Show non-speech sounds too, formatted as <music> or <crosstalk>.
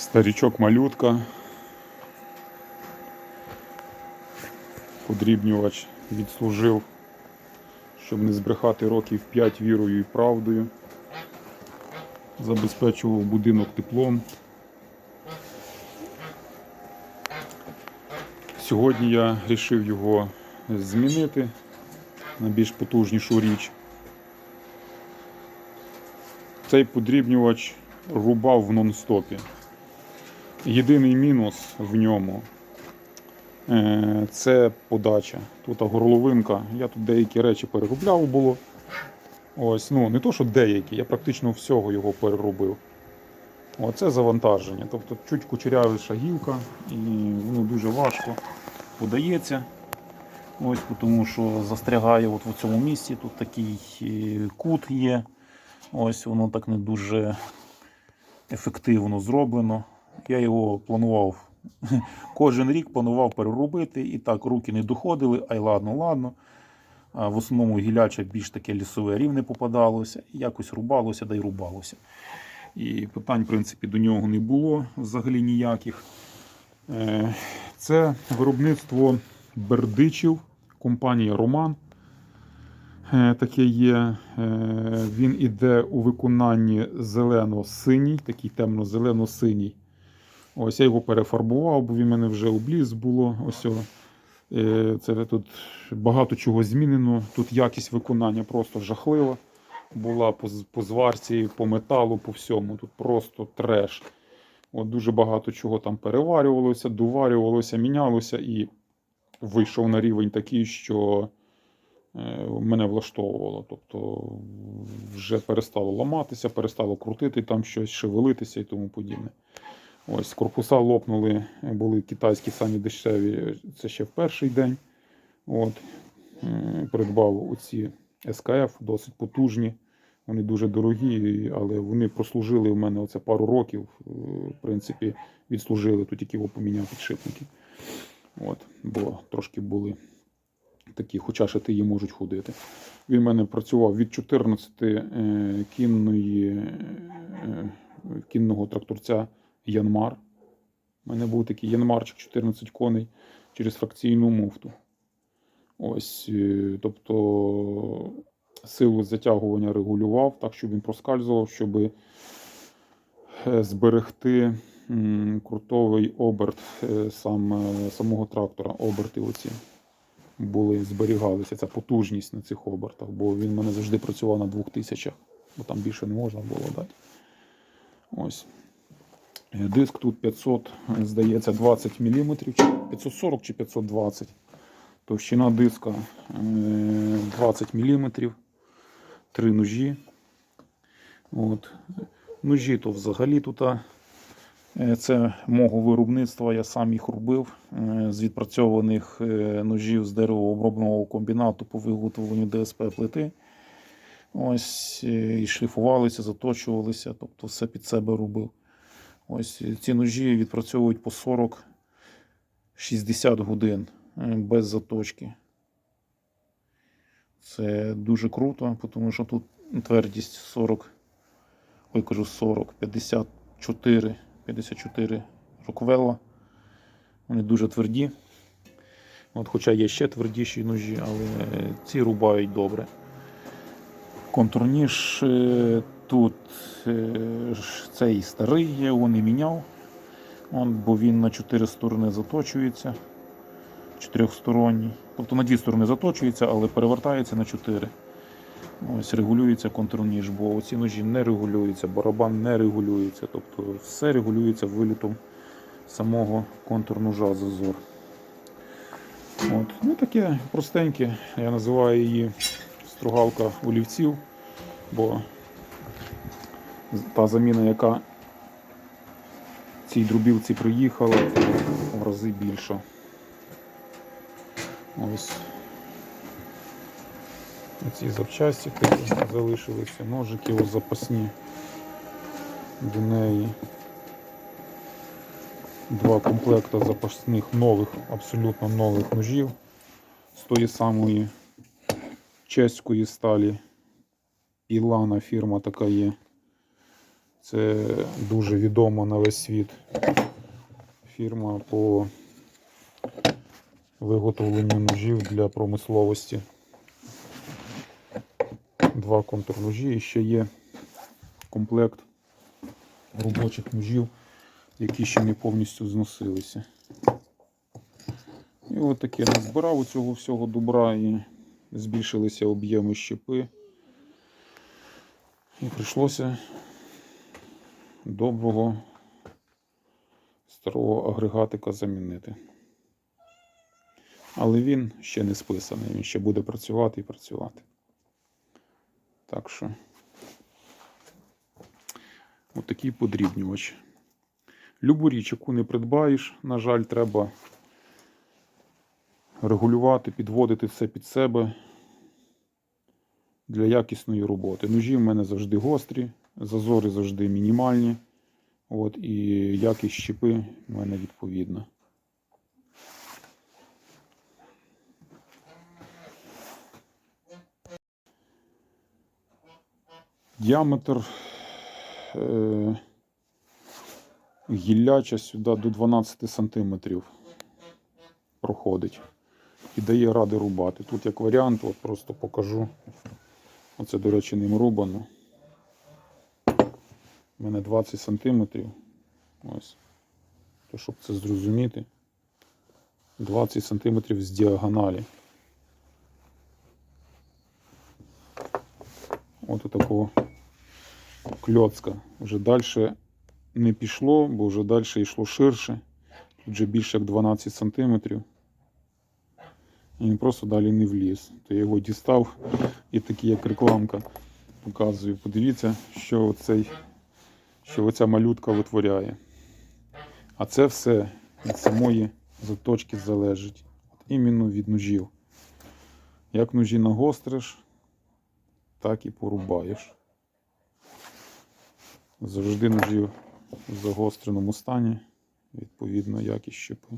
Старічок малютка. Подрібнювач відслужив, щоб не збрехати років 5 вірою і правдою. Забезпечував будинок теплом. Сьогодні я вирішив його змінити на більш потужнішу річ. Цей подрібнювач рубав в нон-стопі. Єдиний мінус в ньому е, це подача. Тут горловинка. Я тут деякі речі переробляв було. Ось, ну не то, що деякі, я практично всього його переробив. Оце завантаження. Тобто чуть кучерявіша гілка і воно дуже важко подається. Ось, тому що застрягає от в цьому місці. Тут такий е, кут є. Ось воно так не дуже ефективно зроблено. Я його планував <laughs> кожен рік планував переробити, і так руки не доходили, ай ладно, ладно. А в основному гіляче більш таке лісове рівне попадалося, якось рубалося, да й рубалося. І питань, в принципі, до нього не було взагалі ніяких. Е, Це виробництво бердичів, компанія Роман. Е, Таке є. Е, Він іде у виконанні зелено-синій, такий темно-зелено-синій. Ось я його перефарбував, бо він мене вже обліз було. Ось. Е, Це тут багато чого змінено. Тут якість виконання просто жахлива. Була по, по зварці, по металу, по всьому. Тут просто треш. От дуже багато чого там переварювалося, доварювалося, мінялося і вийшов на рівень такий, що е, мене влаштовувало. Тобто вже перестало ламатися, перестало крутити там щось, шевелитися і тому подібне. Ось корпуса лопнули, були китайські самі дешеві. Це ще в перший день. От, придбав оці СКФ, досить потужні. Вони дуже дорогі, але вони прослужили в мене оце пару років. е, В принципі, відслужили, тут тільки його поміняв підшипники. От, бо трошки були такі, хоча шатиї можуть ходити. Він в мене працював від 14 е, кінної, е, кінного тракторця Янмар. У мене був такий Янмарчик 14 коней через фракційну муфту. Ось, е, тобто силу затягування регулював так, щоб він проскальзував, щоб е, зберегти крутовий оберт е, сам, самого трактора. Оберти оці були, зберігалися. Ця потужність на цих обертах, бо він в мене завжди працював на 2000, бо там більше не можна було дати. Ось. Е, Диск тут 500, е, здається, 20 мм, 540 чи 520. Товщина диска е, 20 мм, три ножі. От. Ножі то взагалі тут. е, Це мого виробництва, я сам їх робив е, з відпрацьованих е, ножів з деревообробного комбінату по виготовленню ДСП плити. Ось е, і шліфувалися, заточувалися, тобто все під себе робив. Ось е, ці ножі відпрацьовують по 40-60 годин е, без заточки. Це дуже круто, тому що тут твердість 40, ой, кажу 40, 54, 54 роквелла. Вони дуже тверді. От, хоча є ще твердіші ножі, але ці рубають добре. Контурніж е, тут е, цей старий, я його не міняв. Бо він на 4 сторони заточується. Чотирьохсторонній. Тобто на дві сторони заточується, але перевертається на 4. Ось регулюється контурніж, бо ці ножі не регулюються, барабан не регулюється. Тобто все регулюється вилітом самого контурножа зазор. От. Ну таке простеньке, я називаю її стругалка олівців, бо та заміна, яка цій дробілці приїхала, в рази більша. Ось ці запчасті залишилися, ножики ось запасні до неї. Два комплекти запасних нових, абсолютно нових ножів з тої самої чеської сталі. Ілана фірма така є. Це дуже відома на весь світ фірма по виготовленню ножів для промисловості. Два контрножі і ще є комплект робочих ножів, які ще не повністю зносилися. І от таке назбирав у цього всього добра і збільшилися об'єми щепи. І прийшлося доброго старого агрегатика замінити. Але він ще не списаний, він ще буде працювати і працювати. Так що, отакий подрібнювач. Любу річ, яку не придбаєш, на жаль, треба регулювати, підводити все під себе для якісної роботи. Ножі в мене завжди гострі, зазори завжди мінімальні. От, і якість щепи в мене відповідна. Діаметр е, гілляча сюди до 12 см проходить і дає ради рубати. Тут як варіант, от просто покажу. Оце, до речі, ним рубано. У мене 20 см. Ось. То, щоб це зрозуміти. 20 см з діагоналі. От такого кльоцка. Вже далі не пішло, бо вже далі йшло ширше. Тут вже більше як 12 см. І він просто далі не вліз. То я його дістав і такий, як рекламка, показую. Подивіться, що оцей, що оця малютка витворяє. А це все від самої заточки залежить. Іменно від ножів. Як ножі нагостриш, так і порубаєш. Завжди ножі в загостреному стані, відповідно, якість щепи.